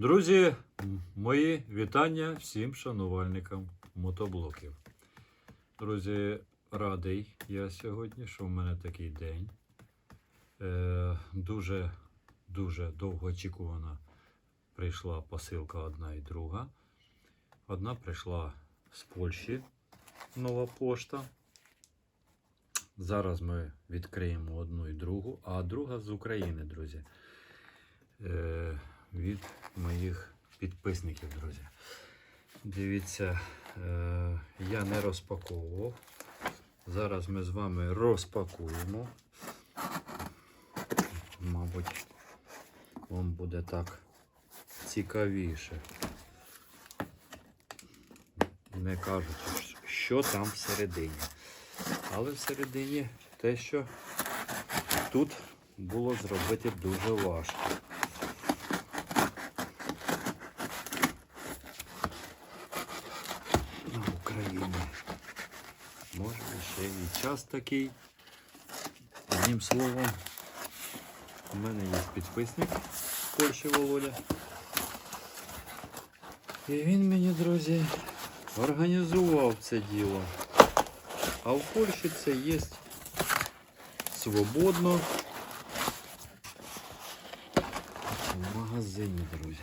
Друзі, мої вітання всім шанувальникам мотоблоків. Друзі, радий я сьогодні, що в мене такий день. Е, дуже, дуже довгоочікувана прийшла посилка одна і друга. Одна прийшла з Польщі, нова пошта. Зараз ми відкриємо одну і другу, а друга з України, друзі. Е, від моїх підписників, друзі. Дивіться, е, я не розпаковував. Зараз ми з вами розпакуємо. Мабуть, вам буде так цікавіше. Не кажуть, що там всередині. Але всередині те, що тут було зробити дуже важко. на Україні. Ще і час такий. Одним словом, у мене є підписник з Польщі Володя. І він мені, друзі, організував це діло. А в Польщі це є свободно в магазині, друзі.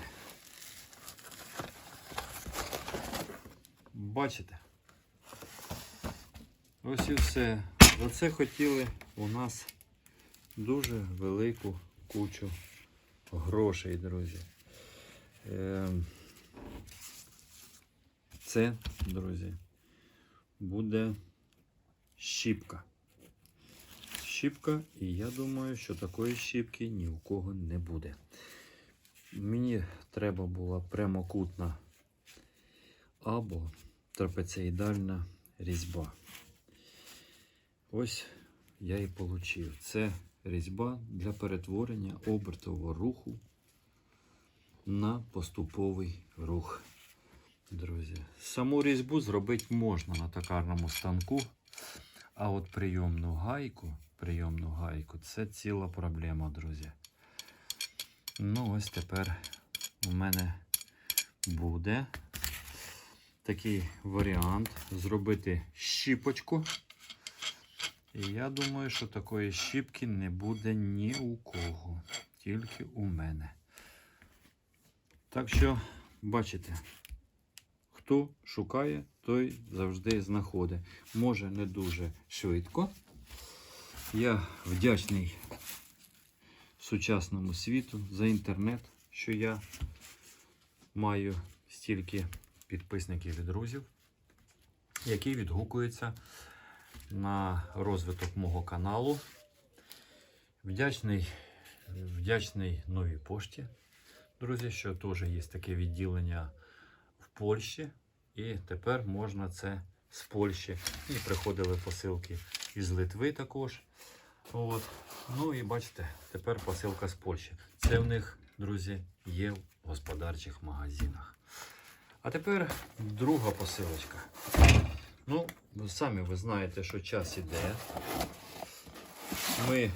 Бачите? Ось і все. За це хотіли у нас дуже велику кучу грошей, друзі. Ем, Це, друзі, буде щіпка. Щіпка, і я думаю, що такої щіпки ні у кого не буде. Мені треба була прямокутна або трапеціїдальна різьба. Ось я і отримав. Це різьба для перетворення обертового руху на поступовий рух. Друзі, саму різьбу зробити можна на токарному станку, а от прийомну гайку, прийомну гайку це ціла проблема, друзі. Ну, ось тепер у мене буде такий варіант зробити щіпочку. І я думаю, що такої щіпки не буде ні у кого, тільки у мене. Так що, бачите, хто шукає, той завжди знаходить. Може не дуже швидко. Я вдячний сучасному світу за інтернет, що я маю стільки підписників і друзів, які відгукуються на розвиток мого каналу. Вдячний, вдячний новій пошті, друзі, що теж є таке відділення в Польщі. І тепер можна це з Польщі. І приходили посилки із Литви також. От. Ну і бачите, тепер посилка з Польщі. Це в них, друзі, є в господарчих магазинах. А тепер друга посилочка. Ну, ви самі ви знаєте, що час іде. Ми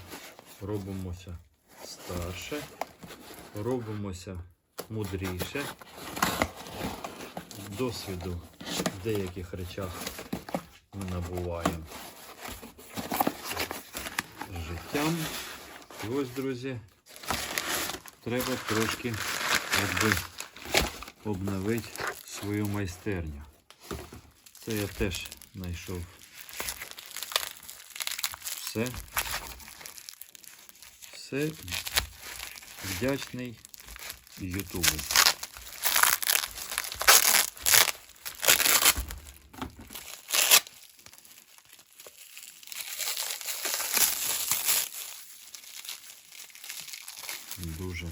робимося старше, робимося мудріше. Досвіду в деяких речах ми набуваємо життям. І ось, друзі, треба трошки якби обновити свою майстерню. Це я теж знайшов все. Все вдячний Ютубу. Дуже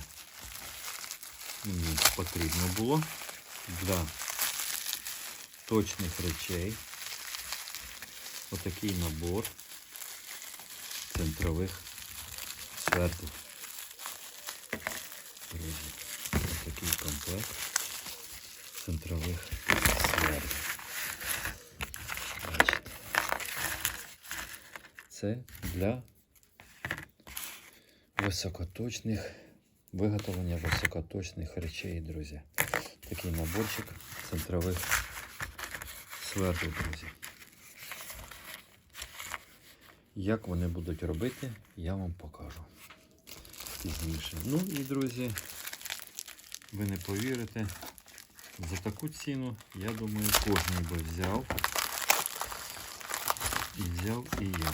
мені потрібно було для точних речей. Отакий набор центрових свердл. Друзі, Отакий комплект центрових свердл. Бачите. Це для високоточних виготовлення високоточних речей, друзі. Такий наборчик центрових свердл, друзі. Як вони будуть робити, я вам покажу пізніше. Ну і друзі, ви не повірите, за таку ціну, я думаю, кожен би взяв. І взяв і я.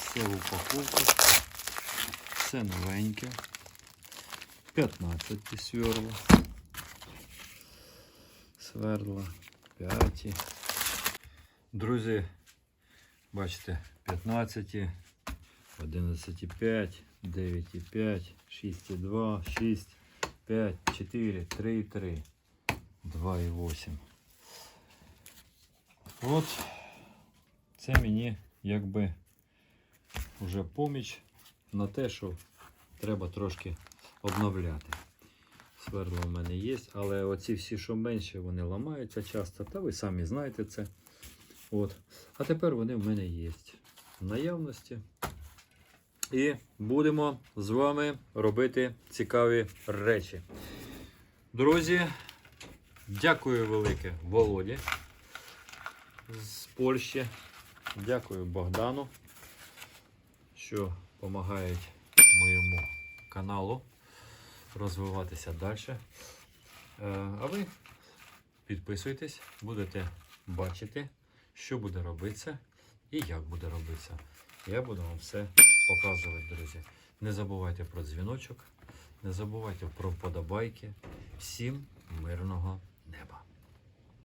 Все в упаковках, все новеньке. 15 сверла. Сверла 5. Друзі, бачите, 15, 11,5, 9,5, 6,2, 6, 5, 4, 3, 3, 2,8. От це мені якби вже поміч на те, що треба трошки обновляти. Свердло в мене є, але оці всі, що менші, вони ламаються часто, та ви самі знаєте це. От. А тепер вони в мене є в наявності. І будемо з вами робити цікаві речі. Друзі, дякую велике Володі з Польщі. Дякую Богдану, що допомагають моєму каналу розвиватися далі. Е, А ви підписуйтесь, будете бачити, що буде робитися і як буде робитися. Я буду вам все показувати, друзі. Не забувайте про дзвіночок, не забувайте про вподобайки. Всім мирного неба!